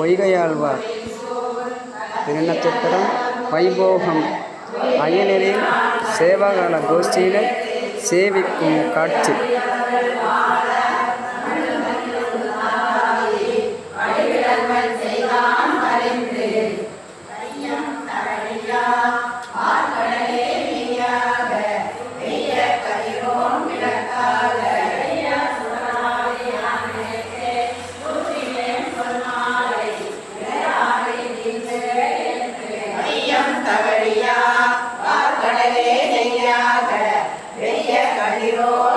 பொய்கையாழ்வார். திருநட்சத்திரம் வைபோகம். அயனரின் சேவாகால கோஷ்டியில் சேவிக்கும் காட்சி. Pero